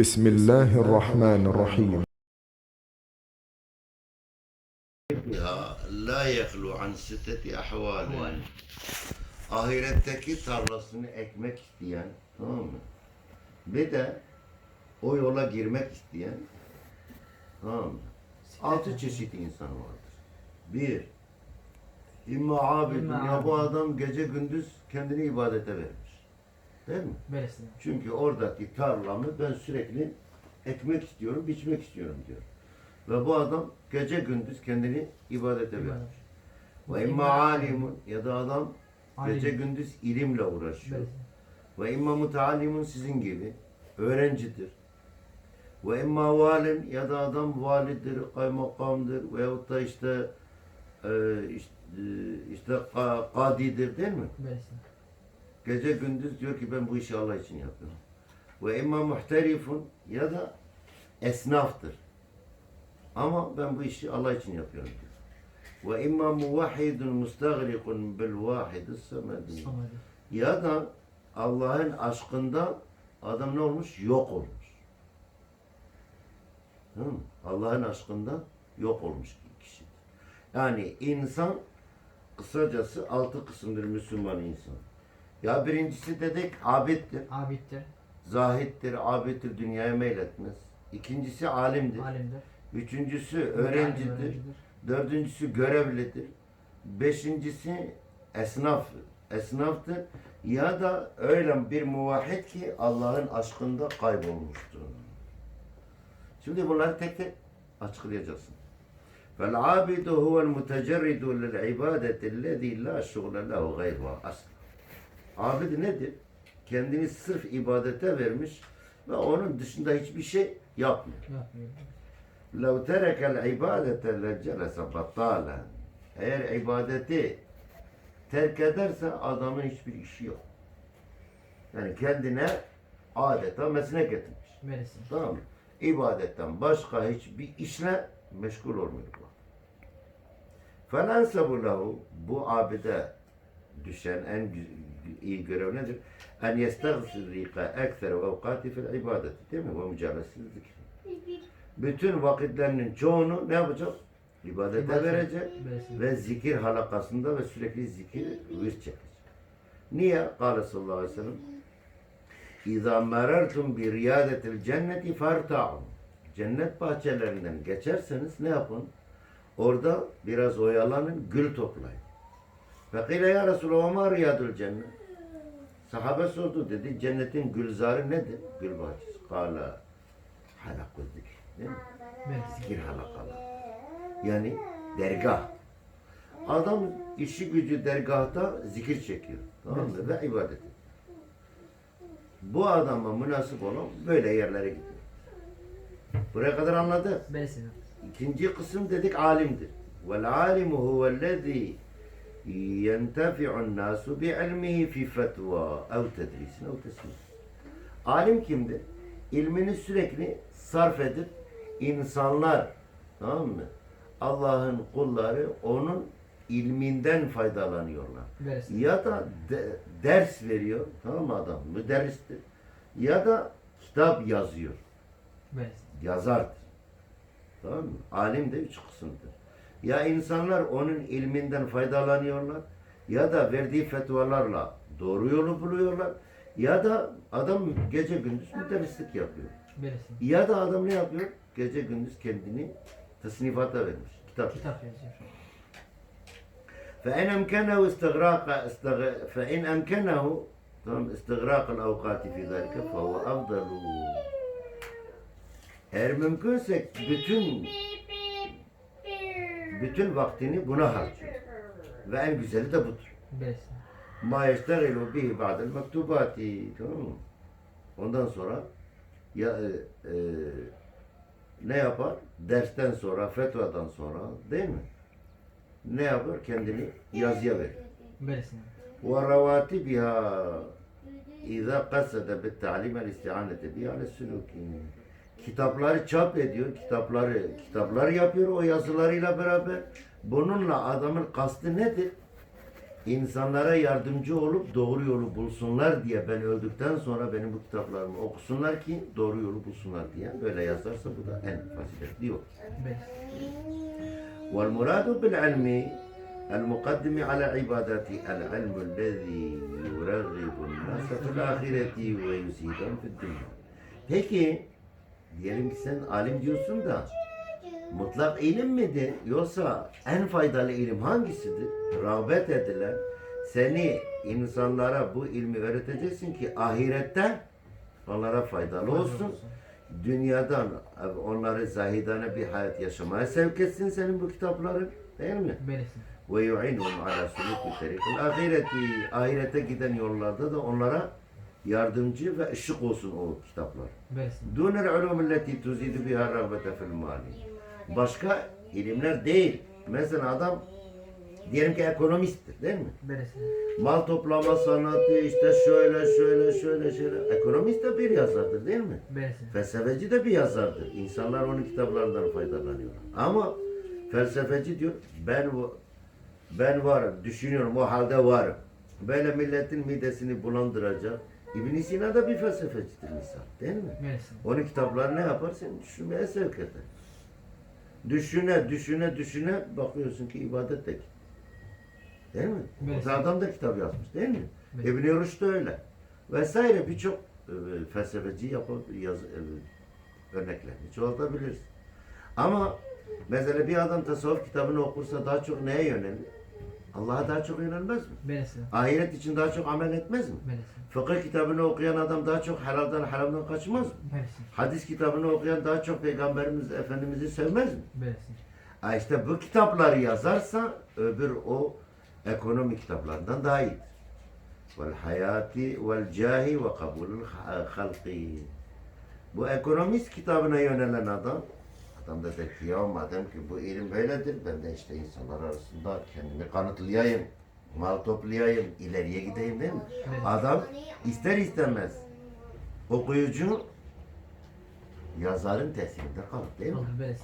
بسم الله الرحمن الرحيم Ya la yehlu an sitteti ahvalin. Ahiretteki tarlasını ekmek isteyen, tamam mı? Bir de o yola girmek isteyen, tamam mı? Altı çeşit insan vardır. Bir, İmma abidun. İmma Ya bu abidun. adam gece gündüz kendini ibadete vermiş. Değil mi? Böylesine. Çünkü oradaki tarlamı ben sürekli ekmek istiyorum, biçmek istiyorum diyor. Ve bu adam gece gündüz kendini ibadete vermiş. Ve imma alimun ya da adam gece gündüz ilimle uğraşıyor. Ve imma mutalimun sizin gibi öğrencidir. Ve imma valin ya da adam validir, kaymakamdır veyahut da işte e, işte, e, işte ka- kadidir değil mi? Böylesine. Gece gündüz diyor ki ben bu işi Allah için yapıyorum. Ve imma muhterifun ya da esnaftır. Ama ben bu işi Allah için yapıyorum diyor. Ve imma muvahhidun mustaghrikun bil vahidis samedi. Ya da Allah'ın aşkında adam ne olmuş? Yok olmuş. Hı? Allah'ın aşkında yok olmuş kişi. Yani insan kısacası altı kısımdır Müslüman insan. Ya birincisi dedik abittir, Abiddir. zahittir, abittir, dünyaya meyletmez. İkincisi alimdir. Alimdir. Üçüncüsü öğrencidir. Öğrencidir. Dördüncüsü görevlidir. Beşincisi esnaf, esnaftır. Ya da öyle bir muvahhid ki Allah'ın aşkında kaybolmuştur. Şimdi bunları tek tek açıklayacaksın. فَالْعَابِدُ هُوَ الْمُتَجَرِّدُ لِلْعِبَادَةِ الَّذ۪ي لَا شُغْلَ لَهُ غَيْرُهَا asla. Abid nedir? Kendini sırf ibadete vermiş ve onun dışında hiçbir şey yapmıyor. Yapmıyor. لو ترك العبادة لجلس بطالا eğer ibadeti terk ederse adamın hiçbir işi yok. Yani kendine adeta mesnek etmiş. Böylesine. Tamam mı? İbadetten başka hiçbir işle meşgul olmuyor bu. فَلَنْسَبُ له Bu abide düşen en iyi görev nedir? En yestagfirika ekser ve evkati fil ibadeti. Değil mi? Ve mücadelesi zikri. Bütün vakitlerinin çoğunu ne yapacak? İbadete İbadet. verecek ve zikir halakasında ve sürekli zikir virt çekecek. Niye? Kale sallallahu aleyhi ve sellem İzâ merertum bi riyadetil cenneti farta'un Cennet bahçelerinden geçerseniz ne yapın? Orada biraz oyalanın, gül toplayın. Fekile ya Resulallah ma riyadul cennet? Sahabe sordu dedi, cennetin gülzarı nedir? Gül bahçesi. Kala halakul zikir. Değil mi? Zikir halakaları. Yani dergah. Adam işi gücü dergahta zikir çekiyor. Tamam mı? Ve ibadet ediyor. Bu adama münasip olan böyle yerlere gidiyor. Buraya kadar anladık. İkinci kısım dedik alimdir. Vel alimu huvellezî nasu bi ilmihi fi fetva ev tedrisin ev teslim. Alim kimdir? İlmini sürekli sarf edip insanlar tamam mı? Allah'ın kulları onun ilminden faydalanıyorlar. Böylesine. Ya da de- ders veriyor tamam mı adam? Müderristir. Ya da kitap yazıyor Böylesine. yazardır. Tamam mı? Alim de üç kısımdır. Ya insanlar onun ilminden faydalanıyorlar ya da verdiği fetvalarla doğru yolu buluyorlar ya da adam gece gündüz müderrislik yapıyor. Böylesine. Ya da adam ne yapıyor? Gece gündüz kendini tasnifata vermiş. Kitap. Kitap yazıyor. فإن أمكنه استغراق استغ... فإن أمكنه تمام استغراق الأوقات في ذلك فهو أفضل eğer mümkünse bütün bütün vaktini buna harcıyor. Ve en güzeli de budur. Ma yeştegilu bihi ba'del mektubati. Tamam mı? Ondan sonra ya, e, e, ne yapar? Dersten sonra, fetvadan sonra değil mi? Ne yapar? Kendini yazıya verir. Besin. Ve ravati biha İza kasada bit ta'lime isti'anete biha le suluki kitapları çap ediyor, kitapları kitapları yapıyor o yazılarıyla beraber. Bununla adamın kastı nedir? insanlara yardımcı olup doğru yolu bulsunlar diye ben öldükten sonra benim bu kitaplarımı okusunlar ki doğru yolu bulsunlar diye böyle yazarsa bu da en faziletli yol. Bes. والمراد بالعلم المقدم على عبادة العلم الذي يرغب الناس في الآخرة ويزيدهم في الدنيا. Peki diyelim ki sen alim diyorsun da mutlak ilim midir yoksa en faydalı ilim hangisidir? Rağbet edilen seni insanlara bu ilmi öğreteceksin ki ahirette onlara faydalı olsun. Dünyadan onları zahidane bir hayat yaşamaya sevk etsin senin bu kitapların değil mi? Ve yu'inhum ala suluki terikil ahireti. Ahirete giden yollarda da onlara yardımcı ve ışık olsun o kitaplar. Dunel ulum alleti tuzidu biha rağbete fil mali. Başka ilimler değil. Mesela adam diyelim ki ekonomisttir değil mi? Belesin. Mal toplama sanatı işte şöyle şöyle şöyle şöyle. Ekonomist de bir yazardır değil mi? Belesin. Felsefeci de bir yazardır. İnsanlar onun kitaplarından faydalanıyorlar. Ama felsefeci diyor ben ben varım, düşünüyorum, o halde varım. Böyle milletin midesini bulandıracak. İbn Sina da bir felsefecidir misal, değil mi? Belesin. Onun kitapları ne yapar? Seni düşünmeye sevk eder. Düşüne, düşüne, düşüne bakıyorsun ki ibadet de gitti. Değil mi? Evet. O adam da kitap yazmış değil mi? Evet. İbn Rushd da öyle. Vesaire birçok e, felsefeci yapıp yaz, e, örneklerini çoğaltabiliriz. Ama mesela bir adam tasavvuf kitabını okursa daha çok neye yönelir? Allah'a daha çok yönelmez mi? Belesin. Ahiret için daha çok amel etmez mi? Belesin. Fıkıh kitabını okuyan adam daha çok helalden haramdan kaçmaz mı? Belesin. Hadis kitabını okuyan daha çok Peygamberimiz Efendimiz'i sevmez mi? Belesin. Ha işte bu kitapları yazarsa öbür o ekonomi kitaplarından daha iyidir. Vel hayati vel cahi ve kabulül halki. Bu ekonomist kitabına yönelen adam adam da der ki ya madem ki bu ilim böyledir ben de işte insanlar arasında kendimi kanıtlayayım mal toplayayım ileriye gideyim değil mi? Adam ister istemez okuyucu yazarın tesirinde kalır değil mi?